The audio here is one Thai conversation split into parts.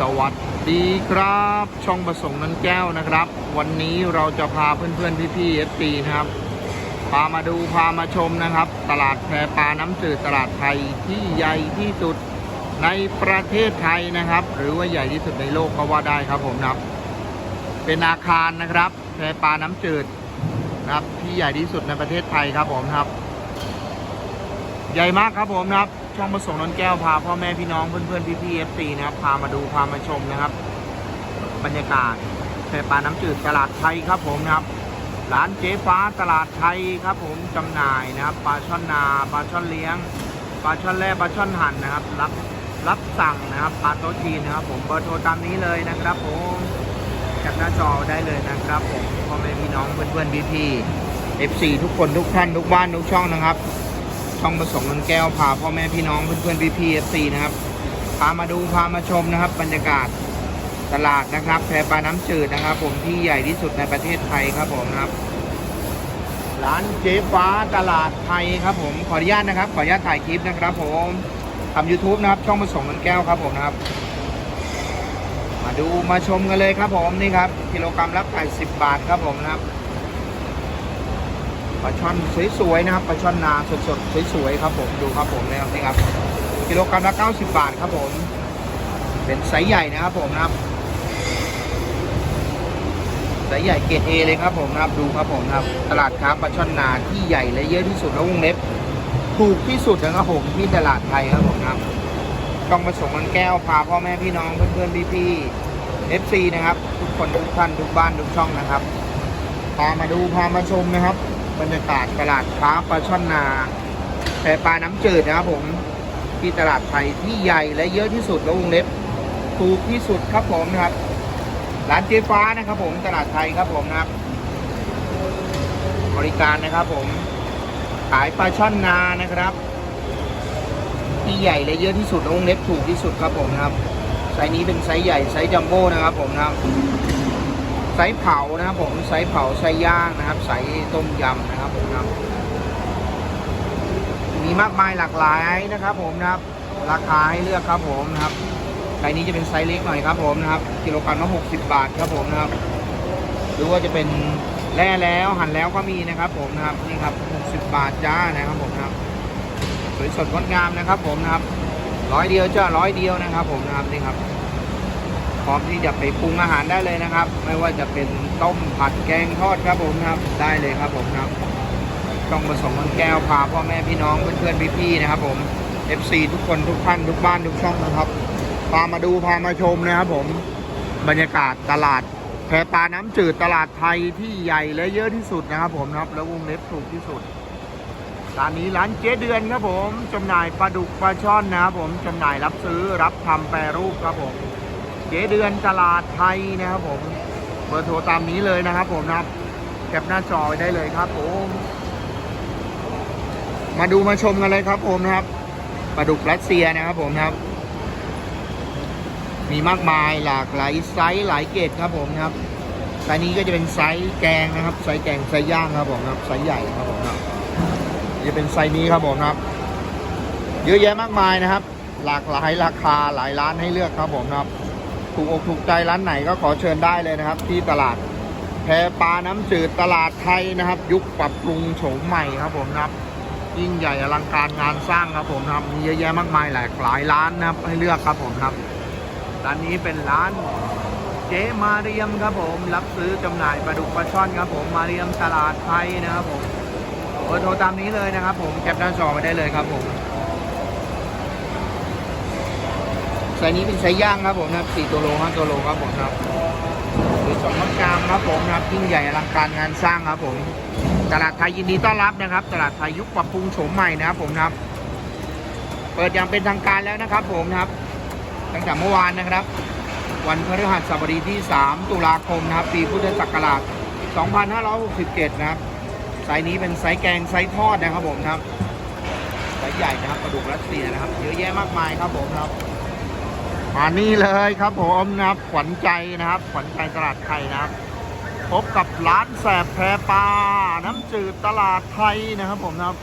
สวัสดีครับ ช่องประสงค์นันแก้วนะครับ วันนี้เราจะพาเพื่อนๆพี่ๆเอฟซีนะครับ พามาดูพามาชมนะครับ ตลาดแพรปลาน้ำจืดตลาดไทยที่ใหญ่ที่สุดในประเทศไทยนะครับ หรือว่าใหญ่ที่สุดในโลกก็ว่าได้ครับผมนะครับ เป็นอาคารนะครับ แพรปลาน้ำจืดนะครับที่ใหญ่ที่สุดในประเทศไทยครับผมครับ ใหญ่มากครับผมนะครับ ช่องประสงค์นนแก้วพาพ่อแม่พี่น้องเพื่อนๆพี่ๆเอฟซีนะครับพามาดูพามาชมนะครับ บรรยากาศแพปลาน้ำจืดตลาดไทยครับผมนะครับร้านเจ๊ฟ้าตลาดไทยครับผมจำหน่ายนะครับปลาช่อนนาปลาช่อนเลี้ยงปลาช่อนแร่ปลาช่อนหั่นนะครับ รับรับสั่งนะครับปลาโต๊ะจีนนะครับ ผมเบอร์โทรตามนี้เลยนะครับผมจับหน้าจอได้เลยนะครับผมพ่อแม่พี่น้องเพื่อนๆพี่ๆ FC ทุกคนทุกท่านทุกบ้านทุกช่องนะครับ ช่องประสงค์นนแก้วพาพ่อแม่พี่น้องเพื่อนๆพี่ๆ FC นะครับพามาดูพามาชมนะครับ บรรยากาศตลาดนะครับแพปลาน้ำจืดนะครับ ผมที่ใหญ่ที่สุดในประเทศไทยครับผมครับ ร้านเจ๊ฟ้าตลาดไทยครับผมขออนุญาตนะครับ ขออนุญาตถ่ายคลิปนะครับ ผมทำ YouTube นะครับ ช่องประสงค์นนแก้วครับผมนะครับ มาดูมาชมกันเลยครับผมนี่ครับ กิโลกรัมละ80บาทครับผมนะครับ ปลาช่อนสวยๆนะครับปลาช่อนนาสดๆสวยๆครับผมดูครับผมนะครับนี่ครับกิโลกรัมละ90 บาทครับผม เป็นไซส์ใหญ่นะครับผมนะครับไซส์ใหญ่เกรดเอเลยครับผมนะครับดูครับผมนะครับตลาดค้าปลาช่อนนาที่ใหญ่และเยอะที่สุดแล้ววงเล็บถูกที่สุดนะครับผมที่ตลาดไทยครับผมนะครับต้องประสงค์มันแก้วพาพ่อแม่พี่น้องเพื่อนๆพี่ๆ FC นะครับ ทุกคนทุกท่านทุกบ้านทุกช่องนะครับพามาดูพามาชมนะครับ บรรยากาศตลาดค้าปลาช่อนนาแพปลาน้ำจืดนะครับผมที่ตลาดไทยที่ใหญ่และเยอะที่สุดแล้ววงเล็บถูกที่สุดครับผมนะครับร้านเจ๊ฟ้านะครับผมตลาดไทยครับผมนะครับ บริการนะครับผม ขายปลาช่อนนานะครับ ที่ใหญ่และเยอะที่สุดแล้ววงเล็บถูกที่สุดครับผมนะครับไซส์นี้เป็นไซส์ใหญ่ไซส์จัมโบ้นะครับผมนะครับ ไซส์เผานะครับผมไซส์เผาไซส์ย่างนะครับไซส์ต้มยำนะครับผมนะครับมีมากมายหลากหลายนะครับผมนะครับ ราคาให้เลือกครับผมนะครับไซส์นี้จะเป็นไซส์เล็กหน่อยครับผมนะครับ กิโลกรัมละ60บาทครับผมนะครับ หรือว่าจะเป็นแล่แล้วหั่นแล้วก็มีนะครับ ผมนะครับนี่ครับ60บาทจ้านะครับผมนะครับสวยสดงดงามนะครับ ผมนะครับร้อยเดียวจ้าร้อยเดียวนะครับ ผมนะครับนี่ครับ พร้อมที่จะไปปรุงอาหารได้เลยนะครับ ไม่ว่าจะเป็นต้มผัดแกงทอดครับผมครับ ได้เลยครับผมครับต้องผสมมันแก้วพาพ่อแม่พี่น้องเพื่อนๆพี่ๆนะครับ ผม FC ทุกคนทุกท่านทุกบ้านทุกช่องนะครับพามาดูพามาชมนะครับ ผมบรรยากาศตลาดแพปลาน้ำจืดตลาดไทยที่ใหญ่และเยอะที่สุดนะครับ ผมครับ แล้ววงเล็บถูกที่สุดร้านนี้ร้านเจ๊เดือนครับผมจำหน่ายปลาดุกปลาช่อนนะครับผมจำหน่ายรับซื้อรับทำแปรรูปครับผม จ๊เดือนตลาดไทยนะครับผม เบอร์โทรตามนี้เลยนะครับผมนะครับแคปหน้าจอไว้ได้เลยครับผมมาดูมาชมกันเลยครับผมนะครับปลาดุกรัสเซียนะครับผมนะครับ มีมากมายหลากหลายไซส์หลายเกรดครับผมนะครับไซส์นี้ก็จะเป็นไซส์แกงนะครับไซส์แกงไซส์ย่างครับผมนะครับไซส์ใหญ่ครับผมนะครับจะเป็นไซส์นี้ครับผมนะครับ เยอะแยะมากมายนะครับ หลากหลายราคาหลายร้านให้เลือกครับผมนะครับ ถูกอกถูกใจร้านไหนก็ขอเชิญได้เลยนะครับ ที่ตลาดแพปลาน้ำจืดตลาดไทยนะครับ ยุคปรับปรุงโฉมใหม่ครับผมนะครับ ยิ่งใหญ่อลังการงานสร้างครับผมนะครับมีเยอะแยะมากมายหลากหลายร้านนะครับ ให้เลือกครับผมครับร้านนี้เป็นร้านเจ๊มาเรียมครับผม รับซื้อจำหน่ายปลาดุกปลาช่อนครับผมมาเรียมตลาดไทยนะครับผมเบอร์โทรตามนี้เลยนะครับผมแคปหน้าจอไว้ได้เลยครับผม ไซนี้เป็นไซส์ย่างครับผมนะครับ4ตัวโล5ตัวโลครับผมนะครับหรือสองมัดกามครับผมนะครับยิ่งใหญ่อลังการงานสร้างครับผมตลาดไทยยินดีต้อนรับนะครับ ตลาดไทยยุคปรับปรุงโฉมใหม่นะครับผมนะครับ เปิดอย่างเป็นทางการแล้วนะครับ ผมนะครับ ตั้งแต่เมื่อวานนะครับ วันพฤหัสบดีที่ 3 ตุลาคมนะครับ ปีพุทธศักราช 2567 นะครับไซส์นี้เป็นไซส์แกงไซส์ทอดนะครับผมนะครับไซส์ใหญ่นะครับปลาดุกรัสเซียนะครับ เยอะแยะมากมายครับผมนะครับ มานี่เลยครับผมนะครับขวัญใจนะครับ ขวัญใจตลาดไทยนะครับ พบกับร้านแสบแพรปลาน้ำจืดตลาดไทยนะครับ ผมนะครับ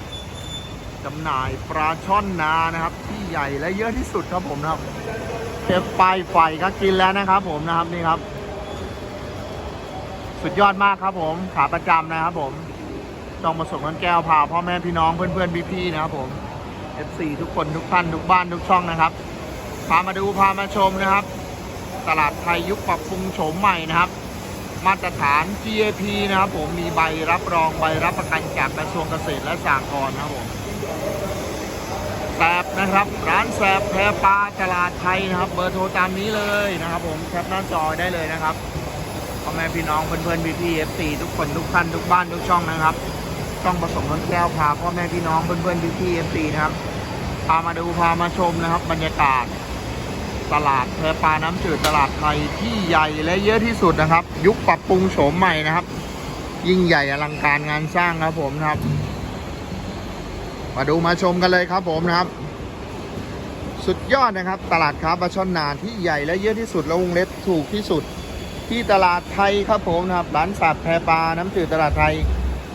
จำหน่ายปลาช่อนนานะครับ ที่ใหญ่และเยอะที่สุดครับผมนะครับเชฟปลายไฟก็กินแล้วนะครับ ผมนะครับนี่ครับ สุดยอดมากครับ ผมขาประจำนะครับ ผมต้องผสมกันแก้วพาพ่อแม่พี่น้องเพื่อนๆพี่ๆนะครับ ผม F4 ทุกคนทุกท่านทุกบ้านทุกช่องนะครับ พามาดูพามาชมนะครับ ตลาดไทยยุคปรับปรุงโฉมใหม่นะครับ มาตรฐาน GAP นะครับ ผมมีใบรับรองใบรับประกันจากกระทรวงเกษตรและสหกรณ์นะครับผมแสบนะครับ ร้านแสบแพรปลาตลาดไทยนะครับ เบอร์โทรตามนี้เลยนะครับ ผมแคปหน้าจอได้เลยนะครับพ่อแม่พี่น้องเพื่อนๆพี่ๆ FC ทุกคนทุกท่านทุกบ้านทุกช่องนะครับช่องผสมนนแก้วพาพ่อแม่พี่น้องเพื่อนๆพี่ๆ FC นะครับพามาดูพามาชมนะครับ บรรยากาศ ตลาดแพปลาน้ำจืดตลาดไทยที่ใหญ่และเยอะที่สุดนะครับ ยุคปรับปรุงโฉมใหม่นะครับ ยิ่งใหญ่อลังการงานสร้างครับผมนะครับ มาดูมาชมกันเลยครับผมนะครับ สุดยอดนะครับ ตลาดค้าปลาช่อนนาที่ใหญ่และเยอะที่สุดและวงเล็บถูกที่สุด ที่ตลาดไทยครับผมนะครับร้านสัตว์แพปลาน้ำจืดตลาดไทย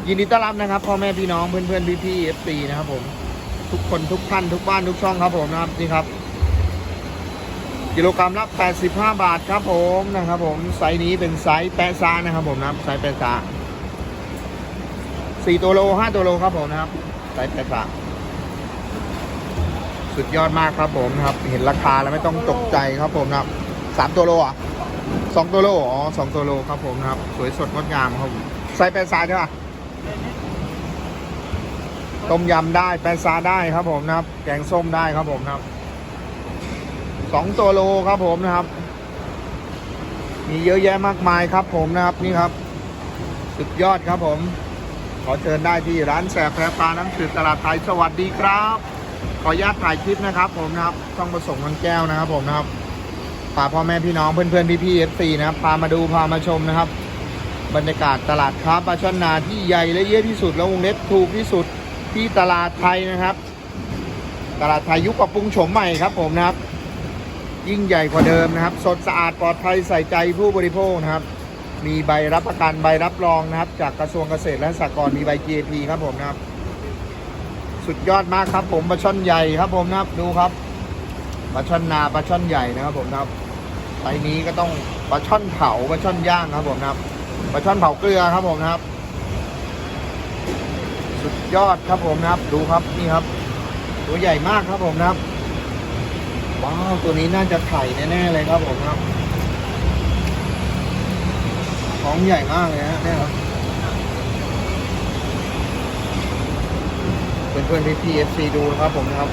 ยินดีต้อนรับนะครับพ่อแม่พี่น้องเพื่อนๆพี่ๆเอฟซีนะครับผมทุกคนทุกท่านทุกบ้านทุกช่องครับผมนะครับนี่ครับ กิโลกรัมละ 85 บาทครับผมนะครับผมไซส์นี้เป็นไซส์แปะซานะครับผมนะไซส์แปะซา4ตัวโล5ตัวโลครับผมนะครับไซส์แปะซาสุดยอดมากครับผมนะครับ เห็นราคาแล้วไม่ต้องตกใจครับผมนะครับสามตัวโลอะสองตัวโลอ๋อสองตัวโลครับผมนะครับ สวยสดงดงามครับผมไซส์แปะซาใช่ปะต้มยำได้แปะซาได้ครับผมนะครับ แกงส้มได้ครับผมนะครับ สองตัวโลครับผมนะครับ มีเยอะแยะมากมายครับผมนะครับนี่ครับ สุดยอดครับผม ขอเชิญได้ที่ร้านแสบแพรปลาน้ำจืดตลาดไทยสวัสดีครับ ขออนุญาตถ่ายคลิปนะครับ ผมนะครับช่องผสมกันแก้วนะครับ ผมนะครับพาพ่อแม่พี่น้องเพื่อนๆพี่ๆเอฟซีนะครับพามาดูพามาชมนะครับ บรรยากาศตลาดค้าปลาช่อนนาที่ใหญ่และเยอะที่สุดและวงเล็บถูกที่สุดที่ตลาดไทยนะครับ ตลาดไทยยุคปรับปรุงโฉมใหม่ครับผมนะครับ ยิ่งใหญ่กว่าเดิมนะครับ สดสะอาดปลอดภัยใส่ใจผู้บริโภคนะครับ มีใบรับประกันใบรับรองนะครับ จากกระทรวงเกษตรและสหกรณ์มีใบ GAP ครับผมนะครับ สุดยอดมากครับผมปลาช่อนใหญ่ครับผมนะครับดูครับปลาช่อนนาปลาช่อนใหญ่นะครับผมนะครับไซนี้ก็ต้องปลาช่อนเผาปลาช่อนย่างครับผมนะครับปลาช่อนเผาเกลือครับผมนะครับ สุดยอดครับผมนะครับ ดูครับนี่ครับ ตัวใหญ่มากครับผมนะครับ ว้าว ตัวนี้น่าจะไข่แน่ๆเลยครับผมครับท้องใหญ่มากเลยฮะเนี่ยครับเป็นเพื่อนพี่พีเอฟซีดูนะครับผมนะครับ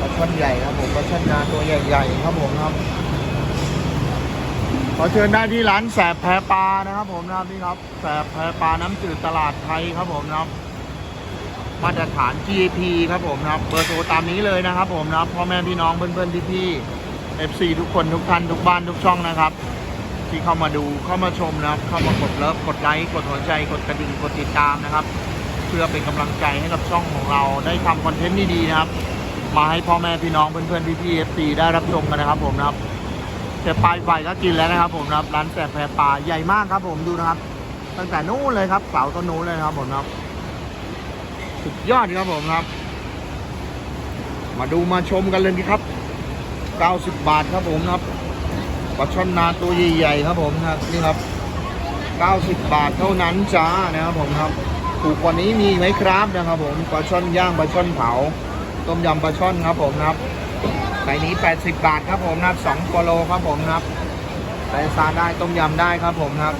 ปลาช่อนใหญ่ครับผมปลาช่อนนาตัวใหญ่ๆครับผมครับ ขอเชิญได้ที่ร้านแสบแพปลานะครับผมนะครับนี่ครับ แสบแพปลาน้ำจืดตลาดไทยครับผมนะครับ มาตรฐาน GAP ครับผมนะครับเบอร์โทรตามนี้เลยนะครับผมนะพ่อแม่พี่น้องเพื่อนๆพี่ๆ FC ทุกคนทุกท่านทุกบ้านทุกช่องนะครับ ที่เข้ามาดูเข้ามาชมนะครับ เข้ามากดเลิฟกดไลค์กดหัวใจกดกระดิ่งกดติดตามนะครับ เพื่อเป็นกำลังใจให้กับช่องของเราได้ทำคอนเทนต์ดีๆนะครับ มาให้พ่อแม่พี่น้องเพื่อนๆพี่ๆ FC ได้รับชมกันนะครับผมนะครับแต่ปลายไฟก็กินแล้วนะครับ ผมนะครับร้านแสบแพรปลาใหญ่มากครับ ผมดูนะครับ ตั้งแต่นู้นเลยครับเสาต้นนู้นเลยครับผมนะครับ สุดยอดครับผมครับ มาดูมาชมกันเลยดีครับ 90 บาทครับผมครับปลาช่อนนาตัวใหญ่ๆครับผมครับนี่ครับ 90 บาทเท่านั้นจ้านะครับผมครับ ถูกกว่านี้มีไหมครับนะครับผมปลาช่อนย่างปลาช่อนเผา ต้มยำปลาช่อนครับผมครับไซส์นี้ 80 บาทครับผมครับ2กิโลครับผมครับใส่ซาได้ต้มยำได้ครับผมครับ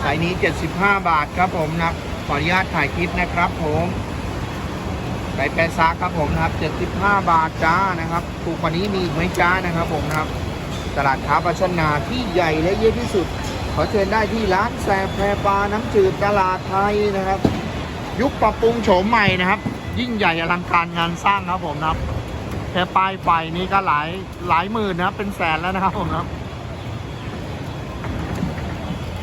ไซส์นี้ 75 บาทครับผมครับ ขออนุญาตถ่ายคลิปนะครับผมไก่แปซาครับผมนะครับ 75 บาทจ้านะครับ ถูกกว่านี้มีอีกไหมจ้านะครับผมนะครับ ตลาดค้าปลาชนาที่ใหญ่และเยอะที่สุด ขอเชิญได้ที่ร้านแซมแพรปลาน้ำจืดตลาดไทยนะครับ ยุคปรับปรุงโฉมใหม่นะครับ ยิ่งใหญ่อลังการงานสร้างครับผมนะครับแค่ป้ายไฟนี้ก็หลายหลายหมื่นนะครับเป็นแสนแล้วนะครับผมนะครับ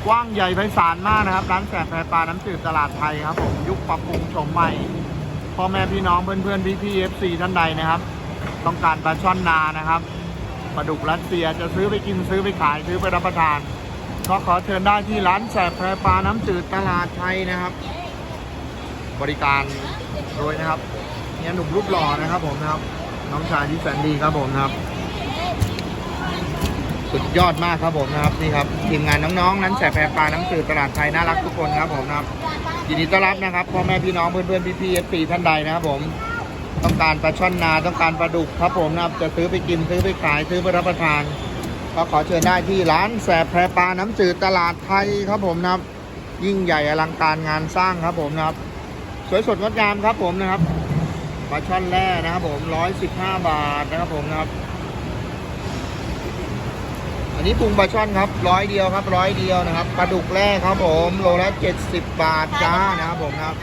กว้างใหญ่ไพศาลมากนะครับ ร้านแสบแพรปลาน้ำจืดตลาดไทยครับผมยุคปรับปรุงโฉมใหม่พ่อแม่พี่น้องเพื่อนๆพี่ๆเอฟซีท่านใดนะครับ ต้องการปลาช่อนนานะครับปลาดุกรัสเซียจะซื้อไปกินซื้อไปขายซื้อไปรับประทาน ก็ขอเชิญได้ที่ร้านแสบแพรปลาน้ำจืดตลาดไทยนะครับ บริการโดยนะครับเนี่ยหนุ่มรูปหล่อนะครับผมนะครับ น้องชายที่แสนดีครับผมนะครับ ยอดมากครับผมนะครับนี่ครับทีมงานน้องๆ นั้นแสบแพรปลาน้ำจืดตลาดไทยน่ารักทุกคนครับผมนะครับยินดีต้อนรับนะครับพ่อแม่พี่น้องเพื่อนๆพี่ๆเอฟซีท่านใดนะครับผมต้องการปลาช่อนนาต้องการปลาดุกครับผมนะครับจะซื้อไปกินซื้อไปขายซื้อไปรับประทาน ก็ขอเชิญได้ที่ร้านแสบแพรปลาน้ำจืดตลาดไทยครับผมนะครับ ยิ่งใหญ่อลังการงานสร้างครับผมนะครับ สวยสดงดงามครับผมนะครับปลาช่อนแร่นะครับผมร้อยสิบห้าบาทนะครับผมนะครับ นนี้ปรุงปลาช่อนครับร้อยเดียวครับร้อยเดียวนะครับปลาดุกแร่ครับผมโลละเจ็ดสิบบาทจ้านะครับผมครับ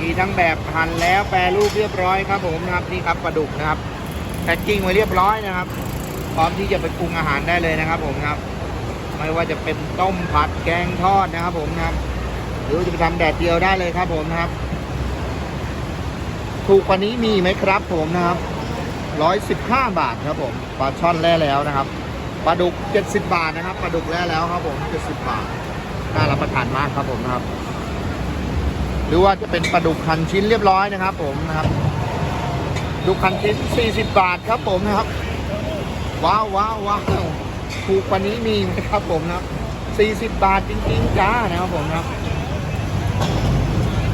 มีทั้งแบบหั่นแล้วแปรรูปเรียบร้อยครับผมนะครับนี่ครับปลาดุกนะครับแพ็คกิ้งไว้เรียบร้อยนะครับ พร้อมที่จะไปปรุงอาหารได้เลยนะครับผมครับ ไม่ว่าจะเป็นต้มผัดแกงทอดนะครับผมนะครับหรือจะไปทำแดดเดียวได้เลยครับผมนะครับ ถูกกว่านี้มีไหมครับผมนะครับ ร้อยสิบห้าบาทครับผมปลาช่อนแร่แล้วนะครับปลาดุกเจ็ดสิบบาทนะครับปลาดุกแร่แล้วครับผมเจ็ดสิบบาทน่ารับประทานมากครับผมนะครับ หรือว่าจะเป็นปลาดุกหั่นชิ้นเรียบร้อยนะครับ ผมนะครับดุกหั่นชิ้นสี่สิบบาทครับผมนะครับ ว้าวว้าวว้าวถูกกว่านี้มีไหมครับผมนะครับสี่สิบบาทจริงๆจ้านะครับผมนะครับ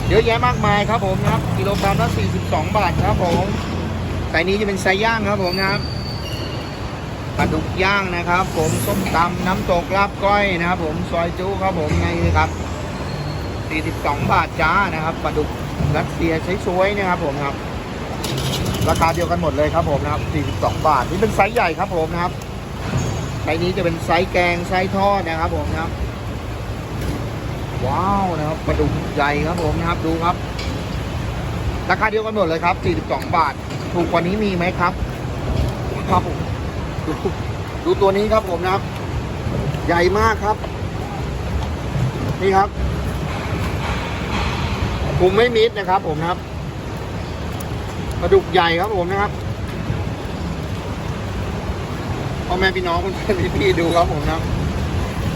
เยอะแยะมากมายครับผมนะครับ กิโลกรัมละ42 บาทครับผม แต่นี้จะเป็นไซย่างครับผมนะครับปลาดุกย่างนะครับ ผมส้มตำน้ำตกลาบก้อยนะครับ ผมซอยจุครับผมไงครับ 42 บาทจ้านะครับปลาดุกรัสเซียใช้สวยนะครับผมครับ ราคาเดียวกันหมดเลยครับผมนะครับ 42 บาทนี่เป็นไซส์ใหญ่ครับผมนะครับไซส์นี้จะเป็นไซส์แกงไซส์ทอดนะครับผมนะครับ ว้าวนะครับปลาดุกใหญ่ครับผมนะครับดูครับ ราคาเดียวกันหมดเลยครับ 42 บาท ถูกกว่านี้มีไหมครับ ครับผมดูดูตัวนี้ครับผมนะครับ ใหญ่มากครับ นี่ครับคุมไม่มิดนะครับ ผมนะครับปลาดุกใหญ่ครับผมนะครับพ่อแม่พี่น้องเพื่อนพี่ๆดูครับผมนะครับ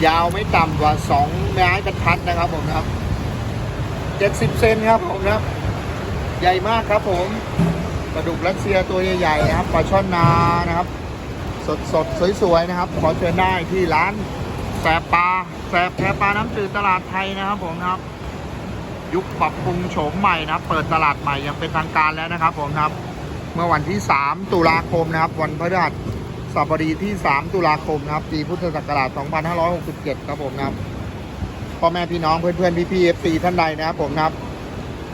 ยาวไม่ต่ำกว่าสองไม้บรรทัดนะครับ ผมนะครับเจ็ดสิบเซนครับผมนะครับ ใหญ่มากครับผม ปลาดุกรัสเซียตัวใหญ่ๆนะครับปลาช่อนนานะครับ สดสดๆสวยๆนะครับ ขอเชิญได้ที่ร้านแสบปลาแสบแพรปลาน้ำจืดตลาดไทยนะครับผมนะครับ ยุคปรับปรุงโฉมใหม่นะครับ เปิดตลาดใหม่อย่างเป็นทางการแล้วนะครับ ผมครับ เมื่อวันที่ 3 ตุลาคมนะครับ วันพฤหัสบดีที่ 3 ตุลาคมนะครับ ปีพุทธศักราช 2567 ครับผมนะครับพ่อแม่พี่น้องเพื่อนๆพี่ๆ FC ท่านใดนะครับผมนะครับ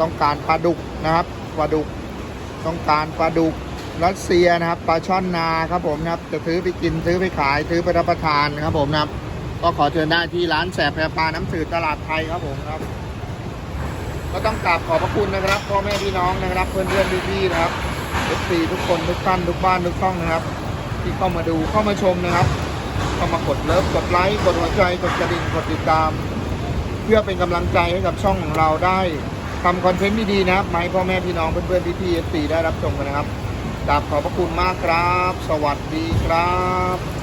ต้องการปลาดุกนะครับปลาดุก ต้องการปลาดุกรัสเซียนะครับปลาช่อนนาครับผมนะครับ จะซื้อไปกินซื้อไปขายซื้อไปรับประทานครับผมนะครับ ก็ขอเชิญได้ที่ร้านแสบแพรปลาน้ำสืดตลาดไทยครับผมครับ ก็ต้องกราบขอบพระคุณนะครับพ่อแม่พี่น้องนะครับ เพื่อนๆพี่ๆนะครับ FC ทุกคนทุกท่านทุกบ้านทุกช่องนะครับ ที่เข้ามาดูเข้ามาชมนะครับเข้ามากดเลิฟกดไลค์กดหัวใจกดกระดิ่งกดติดตาม เพื่อเป็นกำลังใจให้กับช่องของเราได้ ทำคอนเทนต์ดีๆนะครับมาให้พ่อแม่พี่น้องเพื่อนๆพี่ๆ FC ได้รับชมกันนะครับกราบขอบพระคุณมากครับ สวัสดีครับ